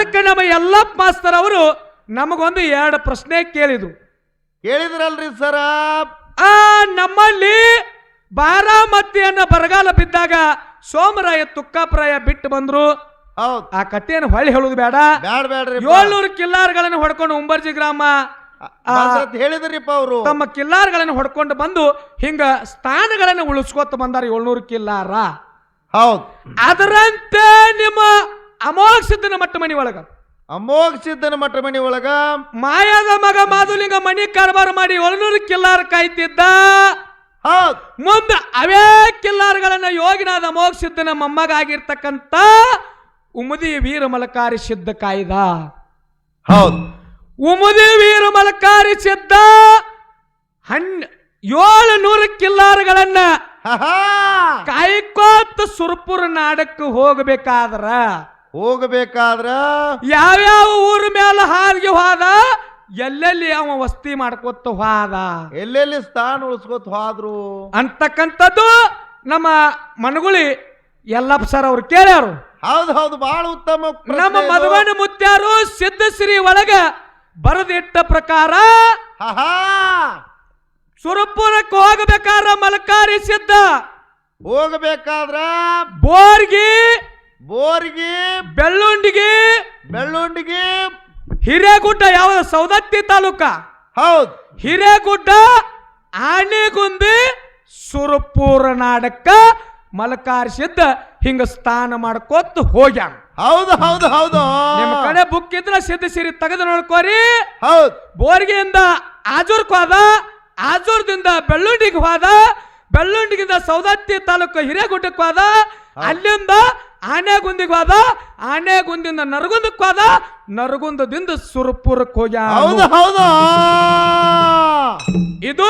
ಅದಕ್ಕೆ ನಮ್ಮ ಯಲ್ಲಪ್ಪ ಮಾಸ್ತರ್ ಅವರು ನಮಗೊಂದು ಎರಡು ಪ್ರಶ್ನೆ ಕೇಳಿದ್ರು. ಕೇಳಿದ್ರಲ್ರಿ ಸರ. ಆ ನಮ್ಮಲ್ಲಿ ಬಾರಾಮತಿಯನ್ನ ಬರಗಾಲ ಬಿದ್ದಾಗ ಸೋಮರಾಯ ತುಕ್ಕಾಪ್ರಾಯ ಬಿಟ್ಟು ಬಂದ್ರು. ಹೌದ್. ಆ ಕಥೆಯನ್ನು ಹೊಳ್ಳಿ ಹೇಳುದು ಬೇಡ. ಬ್ಯಾಡ ಬ್ಯಾಡ್ರಿ ಏಳ್ನೂರು ಕಿಲ್ಲಾರ್ಗಳನ್ನು ಹೊಡ್ಕೊಂಡು ಉಂಬರ್ಜಿ ಗ್ರಾಮ ಆ, ಹೇಳಿದ್ರಿಪ್ಪ ಅವರು. ತಮ್ಮ ಕಿಲ್ಲಾರ್ಗಳನ್ನು ಹೊಡ್ಕೊಂಡು ಬಂದು ಹಿಂಗ ಸ್ಥಾನಗಳನ್ನು ಉಳಿಸ್ಕೊತ ಬಂದಾರ ಏಳ್ನೂರು ಕಿಲ್ಲಾರ. ಹೌದ್. ಅದರಂತೆ ನಿಮ್ಮ ಅಮೋಘ ಸಿದ್ಧನ ಮಟ್ಟ ಮನಿ ಒಳಗ. ಅಮೋಘ ಸಿದ್ದನ ಮಟ್ಟ ಮನಿ ಒಳಗ ಮಾಯಾದ ಮಗ ಮಾಧುಲಿಂಗ ಮನಿ ಕಾರ್ಬಾರ ಮಾಡಿ ಏಳ್ನೂರು ಕಿಲ್ಲಾರ ಕಾಯ್ತಿದ್ದ. ಮುಂದೆ ಅವೇ ಕಿಲ್ಲಾರಗಳನ್ನ ಯೋಗಿನಾದ ಅಮೋಘ ಸಿದ್ಧನ ಮೊಮ್ಮಗ ಆಗಿರ್ತಕ್ಕಂತ ಉಮದಿ ವೀರ ಮಲಕಾರಿ ಸಿದ್ಧ ಕಾಯ್ದ. ಹೌದು. ಉಮದಿ ವೀರ ಮಲಕಾರಿ ಸಿದ್ಧ ಹಣ್ ಏಳು ನೂರು ಕಿಲ್ಲಾರಗಳನ್ನ ಕಾಯ್ಕೋತ ಸುರ್ಪುರ ನಾಡಕ್ಕೆ ಹೋಗಬೇಕಾದ್ರ ಹೋಗಬೇಕಾದ್ರ ಯಾವ್ಯಾವ ಊರ ಮೇಲೆ ಹಾರಿಗೆ ಹೋದ ಎಲ್ಲೆಲ್ಲಿ ಅವ ವಸ್ತಿ ಮಾಡ್ಕೊತ ಹೋದ? ಎಲ್ಲೆಲ್ಲಿ ಸ್ಥಾನ ಉಳಿಸ್ಕೊತ ಹೋದ್ರು? ಅಂತಕ್ಕಂಥದ್ದು ನಮ್ಮ ಮನಗುಳಿ ಎಲ್ಲಪ್ಪ ಸರ್ ಅವ್ರು ಕೇಳ್ಯಾರು. ಹೌದು ಹೌದು ಬಹಳ ಉತ್ತಮ ನಮ್ಮ ಮಧವನ ಮುತ್ಯಾರು ಸಿದ್ಧಶ್ರೀ ಒಳಗ ಬರೆದಿಟ್ಟ ಪ್ರಕಾರ ಸುರಪುರಕ್ಕೆ ಹೋಗಬೇಕಾದ್ರ ಮಲಕಾರಿ ಸಿದ್ಧ. ಹೋಗಬೇಕಾದ್ರ ಬೋರ್ಗಿ ಬೋರ್ಗಿ ಬೆಳ್ಳುಂಡಿಗೆ ಬೆಳ್ಳುಂಡಿಗೆ ಹಿರೇಗುಡ್ಡ ಯಾವ ಸೌದತ್ತಿ ತಾಲೂಕ. ಹೌದು. ಹಿರೇಗುಡ್ಡ ಆನೆಗುಂದಿ ಸುರಪೂರ ನಾಡಕ್ಕ ಮಲಕಾರಿಸಿದ್ದ ಹಿಂಗ ಸ್ಥಾನ ಮಾಡ್ಕೋತ ಹೋಗ್ಯಾನ. ಹೌದು ಹೌದು ಹೌದು. ನಿಮ್ಮ ಕಡೆ ಬುಕ್ ಇದ್ರ ಸಿದ್ಧ ಸಿರಿ ತೆಗೆದು ನೋಡ್ಕೋರಿ. ಹೌದ್. ಬೋರಿಗೆಯಿಂದ ಆಜೂರ್ಕ್ ಹೋದ ಆಜೂರ್ದಿಂದ ಬೆಳ್ಳುಂಡಿಗೆ ಹೋದ ಬೆಳ್ಳುಂಡಿಗಿಂದ ಸೌದತ್ತಿ ತಾಲೂಕು ಹಿರೇಗುಡ್ಡಕ್ಕೆ ಹೋದ. ಅಲ್ಲಿಂದ ಆನೆಗುಂದಿಗೆ ಹೋದ ಆನೆಗುಂದಿಂದ ನರಗುಂದಕ್ಕೆ ಹೋದ ನರಗುಂದದಿಂದ ಸುರಪುರಕ್ಕೆ ಹೋಗ ಹೌದು ಹೌದು. ಇದು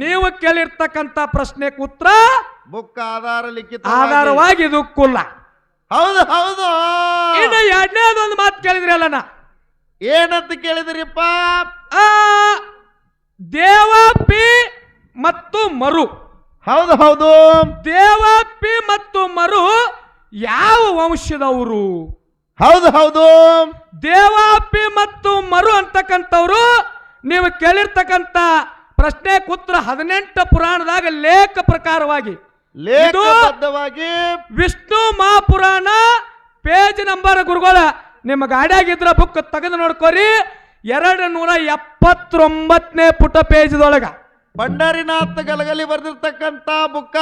ನೀವು ಕೇಳಿರ್ತಕ್ಕಂತ ಪ್ರಶ್ನೆಗೆ ಉತ್ತರ ಬುಕ್ ಆಧಾರ ಲಿಖಿತ ಆಧಾರವಾಗಿ ಇದು ಕುಲ್ಲ ಹೌದು ಹೌದು. ಇನ್ನು ಎರಡನೇದೊಂದು ಮಾತು ಕೇಳಿದ್ರಿ ಅಲ್ಲ ನಾ ಏನಂತ ಕೇಳಿದ್ರಿಪ್ಪ? ಆ, ದೇವಪ್ಪಿ ಮತ್ತು ಮರು. ಹೌದು ಹೌದು. ದೇವಪ್ಪಿ ಮತ್ತು ಮರು ಯಾವ ವಂಶದವರು? ಹೌದು ಹೌದು. ದೇವಾಪಿ ಮತ್ತು ಮರು ಅಂತಕ್ಕಂಥವ್ರು ನೀವು ಕೇಳಿರ್ತಕ್ಕಂಥ ಪ್ರಶ್ನೆ ಕುತ್ರ ಹದಿನೆಂಟು ಪುರಾಣದಾಗ ಲೇಖ ಪ್ರಕಾರವಾಗಿ. ವಿಷ್ಣು ಮಹಾಪುರಾಣ ಪೇಜ್ ನಂಬರ್ ಗುರುಗಳ ನಿಮ್ಮ ಗಾಡಿಯಾಗಿದ್ರ ಬುಕ್ ತೆಗೆದು ನೋಡ್ಕೋರಿ. ಎರಡು ನೂರ ಎಪ್ಪತ್ತೊಂಬತ್ತನೇ ಪುಟ ಪೇಜ್ದೊಳಗ. ಪಂಡರಿನಾಥ ಗಲಗಲಿ ಬರೆದಿರ್ತಕ್ಕಂತ ಬುಕ್ಕ.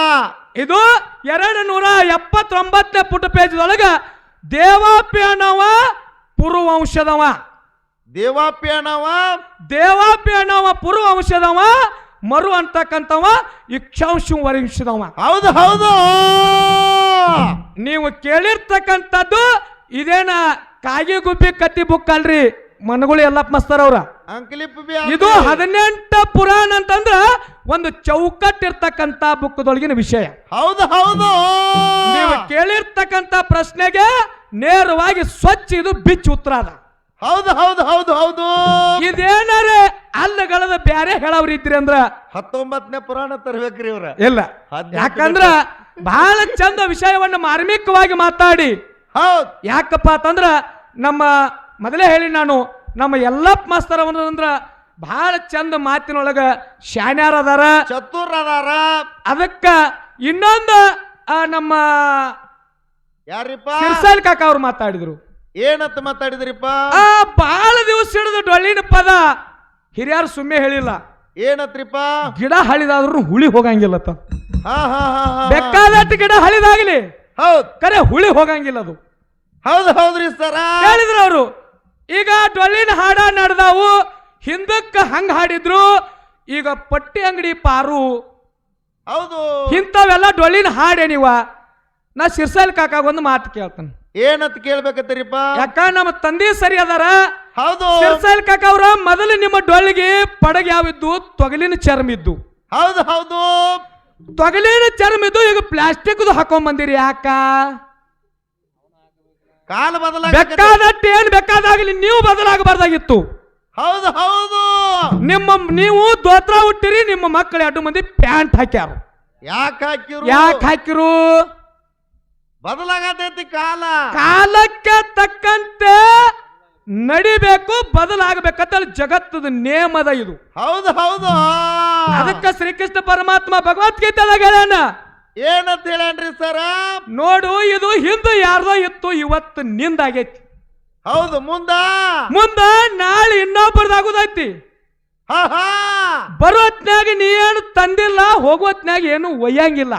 ಇದು ಎರಡು ನೂರ ಎಪ್ಪತ್ತೊಂಬತ್ತನೇ ಪುಟ ಪೇಜ್ ದೇವಾಪಿ ಅನ್ನವ ಪುರುವಂಶದವ. ದೇವಾಪ್ಯಾನವ? ಅನ್ನವ ಪುರುವಂಶದವ ಮರು ಅಂತಕ್ಕಂಥವ ಇಕ್ಷಾಂಶ ವರಿಂಶದವ ಹೌದು ಹೌದು. ನೀವು ಕೇಳಿರ್ತಕ್ಕಂಥದ್ದು ಇದೇನ ಕಾಗಿ ಗುಬ್ಬಿ ಕತ್ತಿ ಬುಕ್ ಅಲ್ರಿ ಮನಗುಳಿ ಎಲ್ಲ ಮಸ್ತಾರ ಅವ್ರ. ಅಂಕಲಿಪ್ ಇದು ಹದಿನೆಂಟ ಪುರಾಣ ಅಂತಂದ್ರ ಒಂದು ಚೌಕಟ್ಟಿರ್ತಕ್ಕಂಥ ಬುಕ್ದೊಳಗಿನ ವಿಷಯ. ಹೌದು ಹೌದು. ನೀವು ಕೇಳಿರ್ತಕ್ಕಂಥ ಪ್ರಶ್ನೆಗೆ ನೇರವಾಗಿ ಸ್ವಚ್ಛ ಇದು ಬಿಚ್ಚ ಉತ್ತರ ಅದ. ಹೌದು ಹೌದು ಹೌದು ಹೌದು. ಇದೇನಾರ ಅಲ್ಲಗಳದ ಬ್ಯಾರೆ ಹೇಳವ್ರಿ ಇದ್ರಿ ಅಂದ್ರ? ಹತ್ತೊಂಬತ್ತನೇ ಪುರಾಣ ತರಬೇಕ್ರಿ ಇವ್ರ. ಇಲ್ಲ. ಯಾಕಂದ್ರ ಬಹಳ ಚಂದ ವಿಷಯವನ್ನು ಮಾರ್ಮಿಕವಾಗಿ ಮಾತಾಡಿ. ಹೌದ್. ಯಾಕಪ್ಪ ಅಂತಂದ್ರ ನಮ್ಮ ಮೊದಲೇ ಹೇಳಿ ನಾನು ನಮ್ಮ ಎಲ್ಲಪ್ಪ ಮಾಸ್ತರ ಅಂದ್ರ ಬಹಳ ಚಂದ ಮಾತಿನೊಳಗ ಶಾನ್ಯಾರ ಅದಾರ. ಚತುರ್ ಅದಾರ. ಅದಕ್ಕ ಇನ್ನೊಂದು ಆ, ನಮ್ಮ ಯಾರಿಪ್ಪ? ಸಿರ್ಸಾಲ್ ಕಾಕ ಅವ್ರು ಮಾತಾಡಿದ್ರು. ಏನಂತ ಮಾತಾಡಿದ್ರಿಪ್ಪ? ಆ ಬಹಳ ದಿವಸ ಹಿಡಿದು ಡೊಳ್ಳಿನ ಪದ ಹಿರಿಯರು ಸುಮ್ಮನೆ ಹೇಳಿಲ್ಲ. ಏನತ್ರಿಪ್ಪ? ಗಿಡ ಹಳಿದಾದ್ರು ಹುಳಿ ಹೋಗಂಗಿಲ್ಲತ್ತ. ಬೆಕ್ಕಾದಟ್ಟು ಹಾ ಹಾ ಹಾ ಬೇಕಾದಷ್ಟು ಗಿಡ ಹಳಿದಾಗ್ಲಿ. ಹೌದು. ಕರೆ ಹುಳಿ ಹೋಗಂಗಿಲ್ಲ ಅದು. ಹೌದು ಹೌದ್ರಿ ಸರ. ಹೇಳಿದ್ರು ಅವರು. ಈಗ ಡೊಳ್ಳಿನ ಹಾಡ ನಡೆದವು. ಹಿಂದಕ್ಕೆ ಹಂಗ ಹಾಡಿದ್ರು. ಈಗ ಪಟ್ಟಿ ಅಂಗಡಿ ಪಾರು. ಹೌದು. ಇಂಥವೆಲ್ಲ ಡೊಳ್ಳಿನ ಹಾಡೇ ನೀವ. ನಾ ಶಿರ್ಸಲ್ ಕಾಕಾಗ ಒಂದು ಮಾತು ಕೇಳ್ತೇನೆ. ಏನಂತ ಕೇಳ್ಬೇಕತ್ತರಿಪ್ಪ ಯಾಕ ನಮ್ಮ ತಂದೆ ಸರಿ ಅದಾರ? ಹೌದು. ಶಿರ್ಸಲ್ ಕಾಕ ಅವ್ರ ಮೊದಲು ನಿಮ್ಮ ಡೊಳ್ಳಿಗೆ ಪಡಗ ಯಾವಿದ್ದು? ತೊಗಲಿನ ಚರ್ಮ ಇದ್ದು. ಹೌದು ಹೌದು. ತೊಗಲಿನ ಚರ್ಮ ಇದ್ದು ಈಗ ಪ್ಲಾಸ್ಟಿಕ್ ಹಾಕೊಂಡ್ ಬಂದಿರಿ ಯಾಕ? ಕಾಲ ಬದಲಾಗ ಬೇಕಾದಟ್ಟು ಏನ್ ಬೇಕಾದಾಗಲಿ ನೀವು ಬದಲಾಗಬಾರ್ದಾಗಿತ್ತು. ಹೌದು ಹೌದು. ನಿಮ್ಮ ನೀವು ದೋತ್ರ ಹುಟ್ಟಿರಿ ನಿಮ್ಮ ಮಕ್ಕಳು ಎರಡು ಮಂದಿ ಪ್ಯಾಂಟ್ ಹಾಕ್ಯಾರ. ಯಾಕೆ ಹಾಕಿರು ಯಾಕೆ ಹಾಕಿರು ಬದಲಾಗತೈತಿ ಕಾಲ. ಕಾಲಕ್ಕೆ ತಕ್ಕಂತೆ ನಡಿಬೇಕು ಬದಲಾಗಬೇಕಂತ ಜಗತ್ತದ ನೇಮದ ಇದು. ಹೌದು ಹೌದು. ಅದಕ್ಕೆ ಶ್ರೀಕೃಷ್ಣ ಪರಮಾತ್ಮ ಭಗವದ್ಗೀತೆದಾಗ ಹೇಳ್ಯಾನ ಏನಂತ ಹೇಳೇನ್ರಿ ಸರ? ನೋಡು ಇದು ಹಿಂದೆ ಯಾರ್ದೋ ಇತ್ತು ಇವತ್ತು ನಿಂದಾಗೈತಿ. ಹೌದು ಮುಂದ? ಮುಂದ ನಾಳೆ ಇನ್ನೊಬ್ಬರದಾಗುದೈತಿ. ಹಾ ಹಾ. ಬರೋತ್ನ್ಯಾಗ ನೀ ಏನು ತಂದಿಲ್ಲ ಹೋಗೋತ್ನಾಗ ಏನು ಒಯ್ಯಂಗಿಲ್ಲ.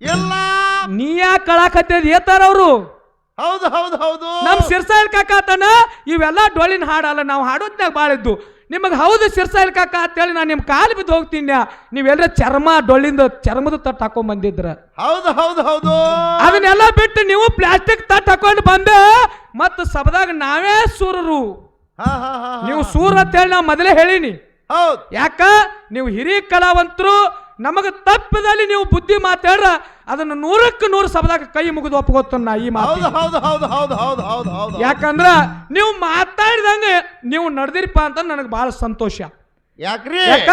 ಇಲ್ಲ. ನೀ ಯಾಕೆ ಕಳಾಕತ್ತೇದ್ ಏತಾರ ಅವರು? ಹೌದು ಹೌದು ಹೌದು. ನಮ್ ಸಿರ್ಸಾಯಿಲ್ ಕಾಕಾತನ ಇವೆಲ್ಲ ಡೊಳ್ಳಿನ ಹಾಡಲ್ಲ ನಾವು ಹಾಡೋದ್ನಾಗ ಬಾಳಿದ್ದು. ನಿಮಗೆ ಹೌದು ಸಿರ್ಸಾಯಿಲ್ ಅಂತ ಅಂತೇಳಿ ನಾನು ನಿಮ್ಮ ಕಾಲು ಬಿದ್ದು ಹೋಗ್ತೀನಿ ನೀವೆಲ್ಲ ಚರ್ಮ ಡೊಳ್ಳಿಂದ ಚರ್ಮದ ತಟ್ಟು ಹಾಕೊಂಡ್ ಬಂದಿದ್ರ. ಹೌದು ಹೌದು ಹೌದು. ಅದನ್ನೆಲ್ಲ ಬಿಟ್ಟು ನೀವು ಪ್ಲಾಸ್ಟಿಕ್ ತಟ್ಟು ಹಾಕೊಂಡು ಬಂದು ಮತ್ತು ಸಬದಾಗ ನಾವೇ ಸೂರರು. ಹಾ ಹಾ ಹಾ ನೀವು ನೀವು ಸೂರ್ ಅಂತೇಳಿ ನಾ ಮೊದಲೇ ಹೇಳೀನಿ. ಹೌದು. ಯಾಕ? ನೀವು ಹಿರಿಯ ಕಲಾವಂತರು ನಮಗೆ ತಪ್ಪದಲ್ಲಿ ನೀವು ಬುದ್ಧಿ ಮಾತಾಡ್ರ ಅದನ್ನು ನೂರಕ್ಕೆ ನೂರು ಸಬದಾಗ ಕೈ ಮುಗಿದು ಒಪ್ಕೋತನ್ನ ಈ ಮಾತು ಹೌದು ಹೌದು ಹೌದು ಹೌದು ಹೌದು ಹೌದು ಹೌದು. ಯಾಕಂದ್ರ ನೀವು ಮಾತಾಡಿದಂಗೆ ನೀವು ನಡೆದಿರಪ್ಪ ಅಂತ ನನಗೆ ಬಹಳ ಸಂತೋಷ. ಯಾಕ್ರಿ? ಯಾಕ?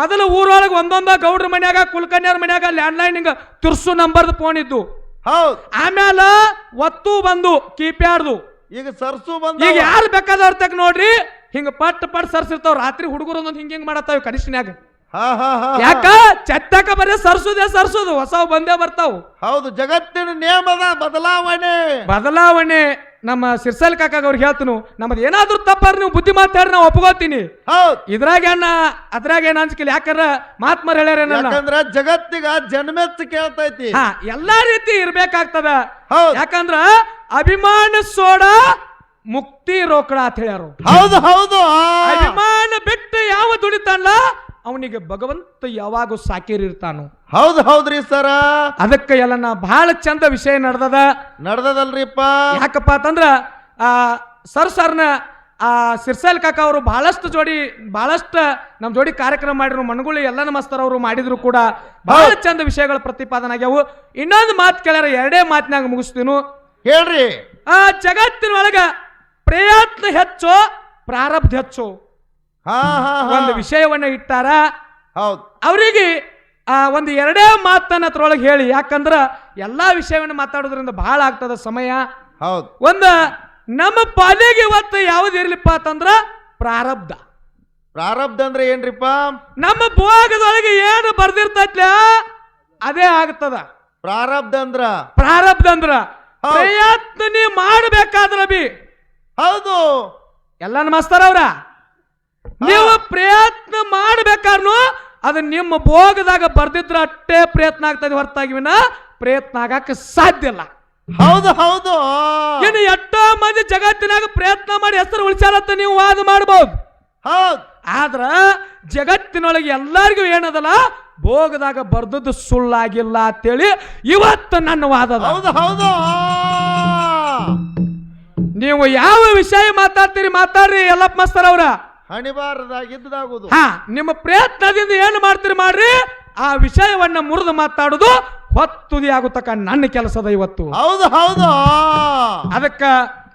ಮೊದಲು ಊರೊಳಗೆ ಒಂದೊಂದ ಗೌಡ್ರ ಮನ್ಯಾಗ ಕುಲಕನ್ಯಾರ ಮನ್ಯಾಗ ಲ್ಯಾಂಡ್ಲೈನ್ ಹಿಂಗ ತುರ್ಸು ನಂಬರ್ದು ಫೋನ್ ಇದ್ದು. ಹೌದು. ಆಮ್ಯಾಲ ಒತ್ತು ಬಂದು ಕೀಪ್ಯಾಡ್ದು. ಈಗ ಸರ್ಸು ಬಂದು ಈಗ ಯಾರು ಬೇಕಾದವ್ರ ತಗ ನೋಡ್ರಿ ಹಿಂಗ ಪಟ್ ಪಟ್ ಸರ್ಸಿರ್ತಾವ. ರಾತ್ರಿ ಹುಡುಗರು ಒಂದೊಂದು ಹಿಂಗ ಹಿಂಗ್ ಮಾಡತ್ತಾವ ಕನಿಷ್ಠನ್ಯಾಗ. ಯಾಕ? ಚತ್ತಕ ಬರೀ ಸರ್ಸುದೇ ಸರ್ಸುದು. ಹೊಸ ಬಂದೇ ಬರ್ತಾವು. ಹೌದು ಜಗತ್ತಿನ ನಿಯಮದ ಬದಲಾವಣೆ. ಬದಲಾವಣೆ. ನಮ್ಮ ಸಿರ್ಸಲ್ ಕಾಕಾಗ ಅವ್ರಿಗೆ ಹೇಳ್ತನು ನಮ್ಮದು ಏನಾದ್ರೂ ತಪ್ಪಾರ ನೀವು ಬುದ್ಧಿ ಮಾತಾಡಿ ನಾವು ಒಪ್ಕೋತೀನಿ. ಹೌದು. ಇದ್ರಾಗ ಏನ ಅದ್ರಾಗ ಏನ ಅನ್ಸ್ಕಿಲ್ಲ ಯಾಕಂದ್ರ ಮಹಾತ್ಮರ್ ಹೇಳ್ಯಾರ ಯಾಕಂದ್ರ ಜಗತ್ತಿಗ ಜನ್ಮೆತ್ ಕೇಳ್ತೈತಿ. ಹಾ ಎಲ್ಲಾ ರೀತಿ ಇರ್ಬೇಕಾಗ್ತದ. ಹೌದು. ಯಾಕಂದ್ರ ಅಭಿಮಾನ ಸೋಡ ಮುಕ್ತಿ ರೋಕಡ ಅಂತ ಹೇಳ್ಯಾರು ಹೌದು ಹೌದು ಅಭಿಮಾನ ಬಿಟ್ಟು ಯಾವ ದುಡಿತಾನಲ್ಲ ಅವನಿಗೆ ಭಗವಂತ ಯಾವಾಗ ಸಾಕಿರಿರ್ತಾನು ಹೌದು ಹೌದ್ರಿ ಸರ. ಅದಕ್ಕೆ ಎಲ್ಲ ನಾ ಬಹಳ ಚಂದ ವಿಷಯ ನಡೆದದ. ನಡ್ದದಲ್ರಿಪ್ಪ. ಯಾಕಪ್ಪ ಅಂತಂದ್ರ ಆ ಸರ್ ಸರ್ನ ಆ ಸಿರ್ಸಲ್ ಕಾಕ ಅವರು ಬಹಳಷ್ಟು ಜೋಡಿ ಬಹಳಷ್ಟು ನಮ್ಮ ಜೋಡಿ ಕಾರ್ಯಕ್ರಮ ಮಾಡಿದ್ರು ಮಣಗುಳಿ ಎಲ್ಲ ನಮಸ್ತರ ಅವರು ಮಾಡಿದ್ರು ಕೂಡ ಬಹಳ ಚಂದ ವಿಷಯಗಳ ಪ್ರತಿಪಾದನೆ ಆಗ್ಯಾವು. ಇನ್ನೊಂದು ಮಾತು ಕೇಳ್ಯಾರ ಎರಡೇ ಮಾತಿನಾಗ ಮುಗಿಸ್ತೀನು. ಹೇಳ್ರಿ. ಆ ಜಗತ್ತಿನೊಳಗ ಪ್ರಯತ್ನ ಹೆಚ್ಚು ಪ್ರಾರಬ್ಧ ಹೆಚ್ಚು. ಒಂದು ವಿಷಯವನ್ನ ಇಟ್ಟಾರ? ಹೌದು. ಅವರಿಗೆ ಆ ಒಂದು ಎರಡೇ ಮಾತನ್ನ ಅದ್ರೊಳಗೆ ಹೇಳಿ. ಯಾಕಂದ್ರ ಎಲ್ಲಾ ವಿಷಯವನ್ನ ಮಾತಾಡೋದ್ರಿಂದ ಬಹಳ ಆಗ್ತದ ಸಮಯ. ಹೌದು. ಒಂದು ನಮ್ಮ ಪಾಲಿಗೆ ಇವತ್ತು ಯಾವ್ದು ಇರ್ಲಿಪ್ಪ ಅಂತಂದ್ರ ಪ್ರಾರಬ್ಧ. ಪ್ರಾರಬ್ಧ ಅಂದ್ರೆ ಏನ್ರಿಪ್ಪ? ನಮ್ಮ ಭೋಗದೊಳಗೆ ಏನು ಬರ್ದಿರ್ತೈತ್ಲ ಅದೇ ಆಗ್ತದ. ಪ್ರಾರಬ್ಧ ಅಂದ್ರ? ಪ್ರಾರಬ್ಧ ಅಂದ್ರ. ಪ್ರಯತ್ನ ನೀ ಮಾಡಬೇಕಾದ್ರ ಬಿ. ಹೌದು. ಎಲ್ಲ ನಮಸ್ತಾರ ಅವ್ರ? ನೀವು ಪ್ರಯತ್ನ ಮಾಡ್ಬೇಕಾರ್ನು ಅದು ನಿಮ್ಮ ಭೋಗದಾಗ ಬರ್ದಿದ್ರ ಅಷ್ಟೇ ಪ್ರಯತ್ನ ಆಗ್ತದೆ ಹೊರತಾಗಿ ವಿನ ಪ್ರಯತ್ನ ಆಗಕ್ಕೆ ಸಾಧ್ಯ ಇಲ್ಲ. ಹೌದು ಹೌದು. ಇನ್ನು ಎಷ್ಟೋ ಮಂದಿ ಜಗತ್ತಿನಾಗ ಪ್ರಯತ್ನ ಮಾಡಿ ಹೆಸರು ಉಳಿಸಾರತ್ತ ನೀವು ವಾದ ಮಾಡಬಹುದು ಹೌದು. ಆದ್ರ ಜಗತ್ತಿನೊಳಗೆ ಎಲ್ಲರಿಗೂ ಏನದಲ್ಲ ಭೋಗದಾಗ ಬರ್ದದ್ದು ಸುಳ್ಳಾಗಿಲ್ಲ ಅಂತೇಳಿ ಇವತ್ತು ನನ್ನ ವಾದ ಹೌದು ಹೌದು. ನೀವು ಯಾವ ವಿಷಯ ಮಾತಾಡ್ತೀರಿ ಮಾತಾಡ್ರಿ ಎಲ್ಲಪ್ಪ ಮಸ್ತರ್ ಅವ್ರ. ಹಣಿಬಾರದಾಗಿದ್ದಾಗುದು ಹಾ ನಿಮ್ಮ ಪ್ರಯತ್ನದಿಂದ ಏನು ಮಾಡ್ತೀರಿ ಮಾಡ್ರಿ? ಆ ವಿಷಯವನ್ನ ಮುರಿದು ಮಾತಾಡುದು ಹೊತ್ತುದಿ ಆಗುತ್ತಕ ನನ್ನ ಕೆಲಸದ ಇವತ್ತು. ಹೌದು ಹೌದು. ಅದಕ್ಕ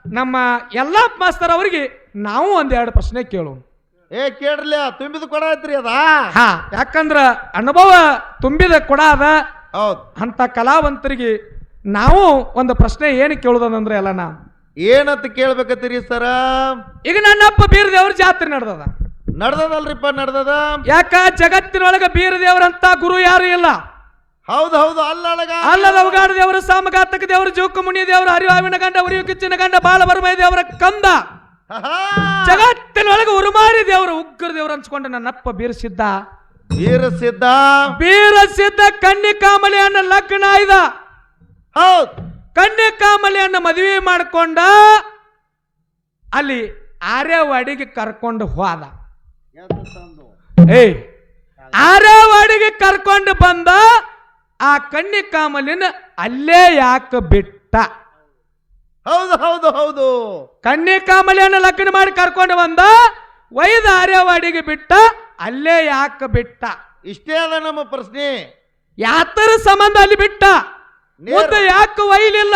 ನಮ್ಮ ಎಲ್ಲ ಮಾಸ್ತರ್ ಅವರಿಗೆ ನಾವು ಒಂದೆರಡು ಪ್ರಶ್ನೆ ಕೇಳು. ಏ ಕೇಳ್ರಲ್ಲ ತುಂಬಿದ ಕೊಡ ಐತ್ರಿ ಅದ. ಹಾ ಯಾಕಂದ್ರ ಅನುಭವ ತುಂಬಿದ ಕೊಡ ಅದ. ಹೌದು. ಅಂತ ಕಲಾವಂತರಿಗೆ ನಾವು ಒಂದು ಪ್ರಶ್ನೆ ಏನು ಕೇಳುದಂದ್ರೆ ಎಲ್ಲ ನಾ. ಏನಂತ ಕೇಳ್ಬೇಕತ್ತೀರಿ ಸರ? ಈಗ ನನ್ನಪ್ಪ ಬೀರದೇವ್ರ ಜಾತ್ರೆ ನಡೆದದ. ನಡ್ದದಲ್ರಿಪ್ಪ ನಡ್ದದ? ಯಾಕ? ಜಗತ್ತಿನೊಳಗೆ ಬೀರದೇವ್ರಂತ ಗುರು ಯಾರು ಇಲ್ಲ. ಹೌದು ಹೌದು ಅಲ್ಲೊಳಗ? ಅಲ್ಲದ ಅವಗಾಡ ದೇವರು ಸಾಮಘಾತಕ ದೇವರು ಜೋಕು ಮುನಿ ದೇವರು ಹರಿವಾವಿನ ಗಂಡ ಉರಿಯು ಕಿಚ್ಚಿನ ಗಂಡ ಬಾಳ ಬಾಲವರ್ಮಯ ದೇವರ ಕಂದ. ಜಗತ್ತಿನೊಳಗ ಉರುಮಾರಿ ದೇವರು ಉಗ್ರ ದೇವರು ಅನ್ಸ್ಕೊಂಡು ನನ್ನಪ್ಪ ಬೀರಸಿದ್ದ. ಬೀರಸಿದ್ದ? ಕಣ್ಣಿ ಬೀರಸಿದ್ದ ಅನ್ನ ಲಗ್ನ ಆಯ್ದ. ಹೌದು. ಕನ್ಯಾಕಾಮಲಿಯನ್ನ ಮದುವೆ ಮಾಡಿಕೊಂಡ ಅಲ್ಲಿ ಆರ್ಯವಾಡಿಗೆ ಕರ್ಕೊಂಡು ಹೋದ. ಏ ಆರ್ಯವಾಡಿಗೆ ಕರ್ಕೊಂಡು ಬಂದ ಆ ಕನ್ಯಕಾಮಲಿನ ಅಲ್ಲೇ ಯಾಕೆ ಬಿಟ್ಟ? ಹೌದು ಹೌದು ಹೌದು. ಕನ್ಯಕಾಮಲೆಯನ್ನು ಲಗ್ನ ಮಾಡಿ ಕರ್ಕೊಂಡು ಬಂದ ವೈದ ಆರ್ಯವಾಡಿಗೆ ಬಿಟ್ಟ ಅಲ್ಲೇ ಯಾಕೆ ಬಿಟ್ಟ? ಇಷ್ಟೇ ಅದ ನಮ್ಮ ಪ್ರಶ್ನೆ. ಯಾತರ ಸಂಬಂಧ ಅಲ್ಲಿ ಬಿಟ್ಟ? ಮುಂದೆ ಯಾಕೆ ಒಯ್ಲಿಲ್ಲ?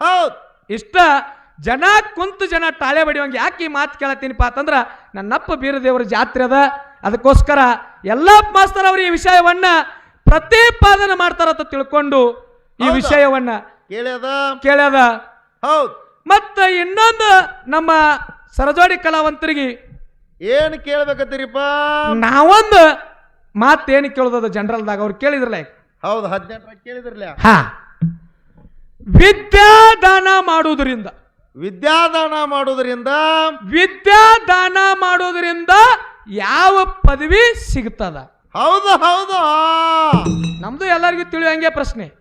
ಹೌದು. ಇಷ್ಟ ಜನ ಕುಂತು ಜನ ತಾಳೆ ಬಡಿಯೋಂಗೆ ಯಾಕೆ ಈ ಮಾತು ಕೇಳತ್ತೀನಿಪ್ಪ ಅಂತಂದ್ರೆ ನನ್ನಪ್ಪ ಬೀರದೇವರ ಜಾತ್ರೆ ಅದ. ಅದಕ್ಕೋಸ್ಕರ ಎಲ್ಲ ಮಾಸ್ತರ್ ಅವರು ಈ ವಿಷಯವನ್ನ ಪ್ರತಿಪಾದನೆ ಮಾಡ್ತಾರಂತ ತಿಳ್ಕೊಂಡು ಈ? ವಿಷಯವನ್ನ ಕೇಳ್ಯದ? ಕೇಳ್ಯದ. ಹೌದು. ಮತ್ತೆ ಇನ್ನೊಂದು ನಮ್ಮ ಸರಜೋಡಿ ಕಲಾವಂತರಿಗೆ ಏನು ಕೇಳ್ಬೇಕತ್ತೀರಿಪ್ಪ ನಾವೊಂದು ಮಾತೇನು ಕೇಳೋದದ ಜನರಲ್ದಾಗ ಅವ್ರು ಕೇಳಿದ್ರಲ್ಲ ಹೌದು ಹದಿನೆಂಟರ ಕೇಳಿದ್ರಲ್ಲ? ಹಾ. ವಿದ್ಯಾದಾನ ಮಾಡುವುದರಿಂದ. ವಿದ್ಯಾದಾನ ಮಾಡೋದ್ರಿಂದ ವಿದ್ಯಾದಾನ ಮಾಡೋದ್ರಿಂದ ಯಾವ ಪದವಿ ಸಿಗ್ತದ ಹೌದು ಹೌದು. ನಮ್ದು ಎಲ್ಲರಿಗೂ ತಿಳಿಯುವಂಗೆ ಪ್ರಶ್ನೆ.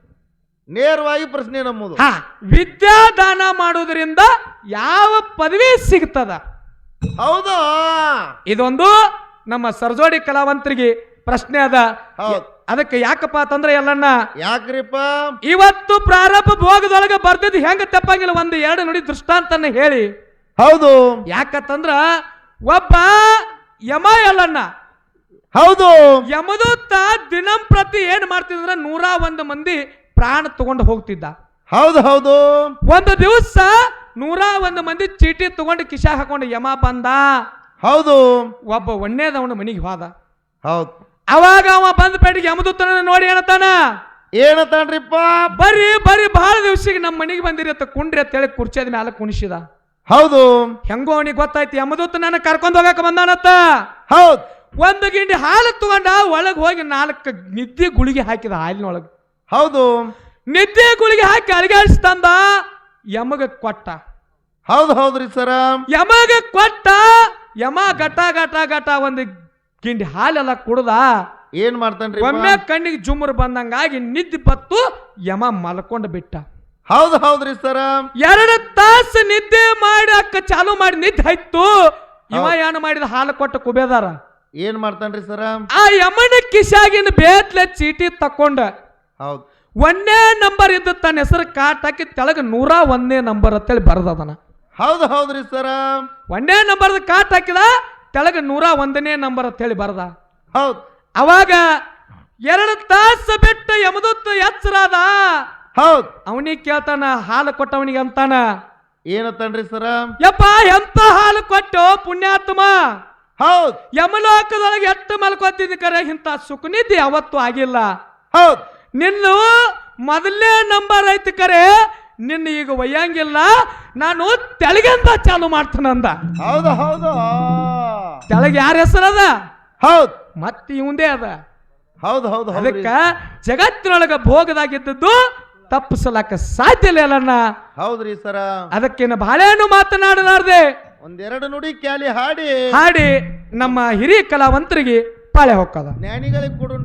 ನೇರವಾಗಿ ಪ್ರಶ್ನೆ ನಮ್ಮದು. ಹಾ. ವಿದ್ಯಾದಾನ ಮಾಡೋದ್ರಿಂದ ಯಾವ ಪದವಿ ಸಿಗ್ತದ ಹೌದು. ಇದೊಂದು ನಮ್ಮ ಸರ್ಜೋಡಿ ಕಲಾವಂತರಿಗೆ ಪ್ರಶ್ನೆ ಅದ. ಹೌದು. ಅದಕ್ಕೆ ಯಾಕಪ್ಪ ಅಂತಂದ್ರೆ ಎಲ್ಲಣ್ಣ ಯಾಕ್ರಿಪ್ಪ? ಇವತ್ತು ಪ್ರಾರಂಭ ಭೋಗದೊಳಗೆ ಬರ್ದಿದ್ದು ಹೆಂಗ ತಪ್ಪಂಗಿಲ್ಲ? ಒಂದು ಎರಡು ನುಡಿ ದೃಷ್ಟಾಂತನ ಹೇಳಿ. ಹೌದು. ಯಾಕತ್ತಂದ್ರ ಒಬ್ಬ ಯಮ ಎಲ್ಲಣ್ಣ ಹೌದು. ಯಮದೂತ ದಿನಂಪ್ರತಿ ಏನ್ ಮಾಡ್ತಿದ್ರ ನೂರ ಒಂದು ಮಂದಿ ಪ್ರಾಣ ತಗೊಂಡು ಹೋಗ್ತಿದ್ದ. ಹೌದು ಹೌದು. ಒಂದು ದಿವಸ ನೂರ ಒಂದು ಮಂದಿ ಚೀಟಿ ತಗೊಂಡು ಕಿಶಾ ಹಾಕೊಂಡು ಯಮ ಬಂದ. ಹೌದು. ಒಬ್ಬ ಒಣ್ಣೇದವನ ಮನಿಗೆ ಹೋದ. ಹೌದು. ಅವಾಗ ಅವ ಬಂದ ಪೇಟೆಗೆ ಯಮದೂತನ ನೋಡಿ ಏನತಾನ? ಏನತಾನ್ರಿಪ್ಪ? ಬರ್ರಿ ಬರ್ರಿ ಬಹಳ ದಿವಸಿಗೆ ನಮ್ಮ ಮನೆಗೆ ಬಂದಿರಿ ಅಂತ ಕುಂಡ್ರಿ ಅಂತ ಹೇಳಿ ಕುರ್ಚಿದ ಮೇಲೆ ಕುಣಿಸಿದ. ಹೌದು. ಹೆಂಗೋ ಅವನಿಗೆ ಗೊತ್ತಾಯ್ತು ಯಮದೂತ ನನ್ನ ಕರ್ಕೊಂಡು ಹೋಗಕ್ಕೆ ಬಂದಾನತ್ತ. ಹೌದು. ಒಂದು ಗಿಂಡಿ ಹಾಲು ತಗೊಂಡ ಒಳಗೆ ಹೋಗಿ ನಾಲ್ಕು ನಿದ್ದೆ ಗುಳಿಗೆ ಹಾಕಿದ ಹಾಲಿನೊಳಗೆ. ಹೌದು. ನಿದ್ದೆ ಗುಳಿಗೆ ಹಾಕಿ ಅಳಿಗಾಡಿಸ್ತಂದ ಯಮಗ ಕೊಟ್ಟ. ಹೌದು ಹೌದ್ರಿ ಸರ. ಯಮಗ ಕೊಟ್ಟ ಯಮ ಘಟ ಘಟ ಘಟ ಒಂದು ಗಿಂಡಿ ಹಾಲೆಲ್ಲ ಕುಡ್ದ? ಏನ್ ಮಾಡ್ತಾನ್ರಿ ಒಮ್ಮೆ ಕಣ್ಣಿಗೆ ಜುಮ್ಮರು ಬಂದಂಗಾಗಿ ನಿದ್ದೆ ಬತ್ತು ಯಮ ಮಲ್ಕೊಂಡು ಬಿಟ್ಟ. ಹೌದು ಹೌದ್ರಿ ಸರ. ಎರಡು ತಾಸು ನಿದ್ದೆ ಮಾಡಿ ಅಕ್ಕ ಚಾಲು ಮಾಡಿ ನಿದ್ದೆ ಹೈತು ಇವ ಏನು ಮಾಡಿದ ಹಾಲು ಕೊಟ್ಟ ಕುಬೇದಾರ? ಏನ್ ಮಾಡ್ತಾನ್ರಿ ಸರ? ಆ ಯಮನ ಕಿಶಾಗಿನ ಬೇತ್ಲೆ ಚೀಟಿ ತಕೊಂಡ. ಹೌದು. ಒಂದೇ ನಂಬರ್ ಇದ್ದ ತನ್ನ ಹೆಸರು ಕಾಟಾಕಿ ಹಾಕಿ ತೆಳಗ ನೂರ ಒಂದೇ ನಂಬರ್ ಅಂತೇಳಿ ಬರ್ದದನ. ಹೌದು ಹೌದ್ರಿ ಸರ. ಒಂದೇ ನಂಬರ್ ಕಾಟ್ ಹಾಕಿದ ತೆಳಗ ನೂರ ಒಂದನೇ ನಂಬರ್ ಅಂತ ಹೇಳಿ ಬರದ. ಹೌದು. ಅವಾಗ ಎರಡು ತಾಸು ಬಿಟ್ಟು ಯಮದೂತ ಎಚ್ಚರಾದ. ಹೌದು. ಅವನಿಗೆ ಕೇಳ್ತಾನ ಹಾಲು ಕೊಟ್ಟವನಿಗೆ ಅಂತಾನ. ಏನತ್ತನ್ರಿ ಸರ? ಯಪ್ಪ ಎಂತ ಹಾಲು ಕೊಟ್ಟು ಪುಣ್ಯಾತ್ಮ? ಹೌದು. ಯಮಲೋಕದೊಳಗೆ ಎಷ್ಟು ಮಲ್ಕೋತಿದ್ದ ಕರೆ? ಇಂಥ ಸುಖನಿದ್ದೆ ಅವತ್ತು ಆಗಿಲ್ಲ. ಹೌದು. ನಿನ್ನ ಮೊದಲನೇ ನಂಬರ್ ಐತಿ ಕರೆ. ನಿನ್ನ ಈಗ ಒಯ್ಯಂಗಿಲ್ಲ. ನಾನು ತೆಳಗಿಂದ ಚಾಲು ಮಾಡ್ತಾನಂದ ಹೌದು ಹೌದು. ತೆಳಗೆ ಯಾರ ಹೆಸರದ ಹೌದು. ಮತ್ತೆ ಇವಂದೇ ಅದ. ಹೌದು ಹೌದು ಅದಕ್ಕ ಜಗತ್ತಿನೊಳಗ ಭೋಗದಾಗಿದ್ದದ್ದು ತಪ್ಪಿಸಲಾಕ ಸಾಧ್ಯ ಇಲ್ಲ ಅಲ್ಲಣ್ಣ ಹೌದ್ರಿ ಸರ. ಅದಕ್ಕೇನು ಬಾಳೆಹಣ್ಣು ಮಾತನಾಡಲಾರ್ದೆ. ಒಂದೆರಡು ನುಡಿ ಕ್ಯಾಲಿ ಹಾಡಿ. ಹಾಡಿ ನಮ್ಮ ಹಿರಿಯ ಕಲಾವಂತರಿಗೆ ಪಾಳೆ ಹೊಕ್ಕದ. ಜ್ಞಾನಿಗಳಿಗೆ ಕೊಡುನ್ರಿ